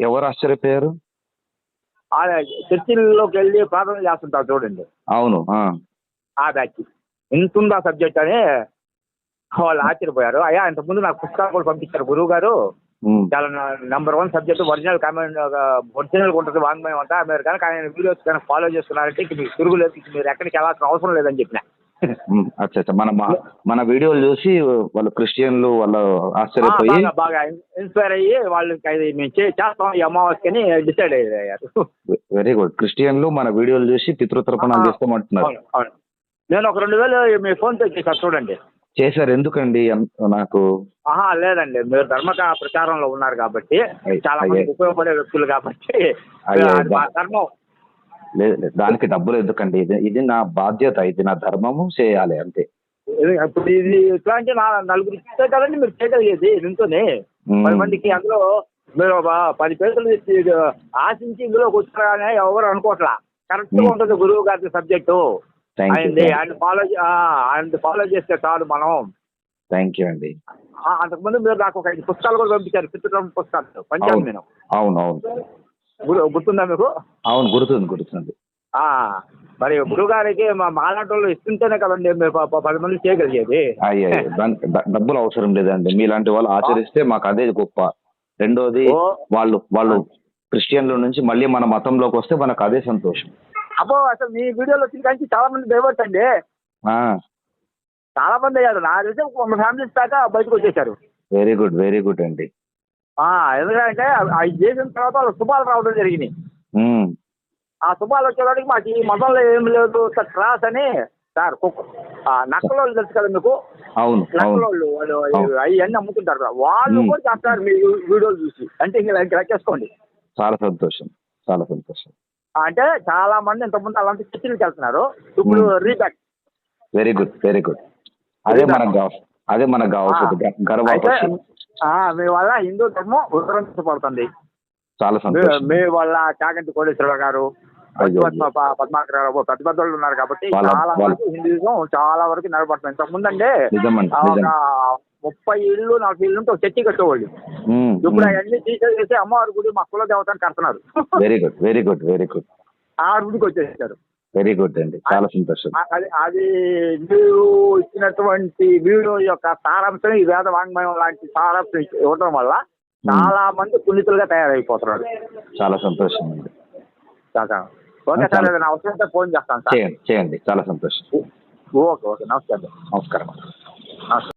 ఎవరు ఆశ్చర్యపోయారు చర్చిల్లోకి వెళ్ళి ప్రార్థన చేస్తుంటారు చూడండి. అవును ఆ. బ్యాచ్ ఇంత ఉందా సబ్జెక్ట్ అని వాళ్ళు ఆశ్చర్యపోయారు. అయ్యా ఇంతకుముందు నాకు పుస్తకాలు కూడా పంపించారు గురువు గారు. చాలా number one subject original comment original ఉంటుంది వాంగ్మయం అంతా. మీరు కనుక ఆయన వీడియోస్ కనుక ఫాలో చేస్తున్నారంటే ఇంక మీకు తిరుగు లేదు ఇంక మీరు ఎక్కడికి వెళ్ళాల్సిన అవసరం లేదని చెప్పిన. అచ్చా అచ్చా. మన మన వీడియోలు చూసి వాళ్ళు క్రిస్టియన్లు వాళ్ళు ఆశ్చర్యపోయి బాగా ఇన్స్పైర్ అయ్యి వాళ్ళకి అది మేము చేస్తాం ఈ అమావాస్యని డిసైడ్ అయ్యారు. Very good. క్రిస్టియన్లు మన వీడియోలు చూసి పితృతర్పణాలు చేస్తామంటున్నారు నేను ఒక రెండు వేలు మీ ఫోన్ పే చేశాను చూడండి. చేశారు ఎందుకండి నాకు? ఆహా లేదండి. మీరు ధర్మక ప్రచారంలో ఉన్నారు కాబట్టి చాలా. మంది ఉపయోగపడే వ్యక్తులు కాబట్టి ధర్మం లేదు లేదు, దానికి డబ్బులు ఎందుకండి? ఇది ఇది నా బాధ్యత ఇది నా ధర్మము చేయాలి అంతే. ఇప్పుడు ఇది ఎట్లా అంటే నా నలుగురు ఇస్తే కదండి మీరు చేయగలిగేది మ్మ్. పది మందికి అందులో మీరు పది ఇది ఆశించి ఇందులోకి వచ్చారని ఎవరు అనుకోవట్లా కరెక్ట్గా. ఉంటుంది గురువు గారి సబ్జెక్టు. ఆయనది ఆయన ఫాలో ఆయన ఫాలో చేస్తే చాలు మనం. థ్యాంక్ యూ అండి. అంతకుముందు మీరు నాకు ఒక ఐదు పుస్తకాలు కూడా పంపించారు. పుస్తకాలు. పంచాను నేను. అవును అవును. గురు గుర్తుందా మీకు? అవును గుర్తుంది గుర్తుంది. ఆ, మరి గురువు గారికి మా మాలాంటి వాళ్ళు ఇస్తుంటేనే కదండి పది మంది చేయగలిగేది. అయ్యే డబ్బులు అవసరం లేదండి. మీలాంటి వాళ్ళు ఆచరిస్తే మాకు అదే గొప్ప. రెండోది. వాళ్ళు వాళ్ళు క్రిస్టియన్ల నుంచి మళ్ళీ మన మతంలోకి వస్తే మనకు అదే సంతోషం. అబ్బో అసలు మీ వీడియోలో వచ్చిన కానీ చాలా మంది డైవర్ట్ అండి. చాలా మంది అయ్యారు. నా తెలిసి ఫ్యామిలీస్ దాకా బయటకు వచ్చేసారు. వెరీ గుడ్ వెరీ గుడ్ అండి. ఆ, ఎందుకంటే అవి చేసిన తర్వాత వాళ్ళు శుభాలు రావడం జరిగినాయి ఆ శుభాలు వచ్చేవాడికి మాకు ఈ మతంలో ఏం లేదు సార్ క్లాస్ అని సార్ నక్కలోళ్ళు తెలుసు కదా మీకు? అవును నక్కలోళ్ళు వాళ్ళు అవును. అవన్నీ అమ్ముతుంటారు. వాళ్ళు. కూడా చేస్తారు మీ వీడియోలు చూసి. అంటే ఇంకా లెక్కేసుకోండి చాలా సంతోషం చాలా సంతోషం. అంటే చాలా మంది ఇంతకుముందు అలాంటి చర్చిలకు వెళ్తున్నారు. ఇప్పుడు. రీబ్యాక్. వెరీ గుడ్ వెరీ గుడ్ అదే మనకు కావ అదే మనకు కావాల్సింది గ- అయితే గర్వపక్షి ఆ, మీ వల్ల హిందూ ధర్మం ఉత్తరించబడుతుంది చాలా మీ- సంతోషం. మీ వల్ల చాగంటి కోటేశ్వరరావు గారు అయ్యో. పద్మ ప- పద్మాకర్ గారు పెద్ద వాళ్ళు ఉన్నారు కాబట్టి వాళ్ళ- చాలా వాళ్ళ- వరకు హిందూయిజం చాలా వరకు నిలబడుతుంది. ఇంతకు ముందంటే ముప్పై ఇళ్ళు నలభై ఇళ్ళు ఉంటే చర్చి కట్టేవాళ్ళు. ఇప్పుడు. అవన్నీ తీసేసి అమ్మవారి గుడి మా కుల దేవతని కడుతున్నారు. Very good very good very good ఆ గుడికి వచ్చేసారు. వెరీ గుడ్ అండి చాలా సంతోషం. అది అది మీరు ఇచ్చినటువంటి వీడియో యొక్క సారాంశం ఈ వేద వాంగ్మయం లాంటి సారాంశం ఇవ్వడం వల్ల చాలా మంది పుణితులుగా తయారైపోతున్నారు. చాలా సంతోషం అండి. ఓకే సార్ ఏదైనా ఫోన్ చేస్తాను సార్. చేయండి చేయండి. చాలా సంతోషం. ఓకే ఓకే నమస్కారం. నమస్కారం. నమస్కారం.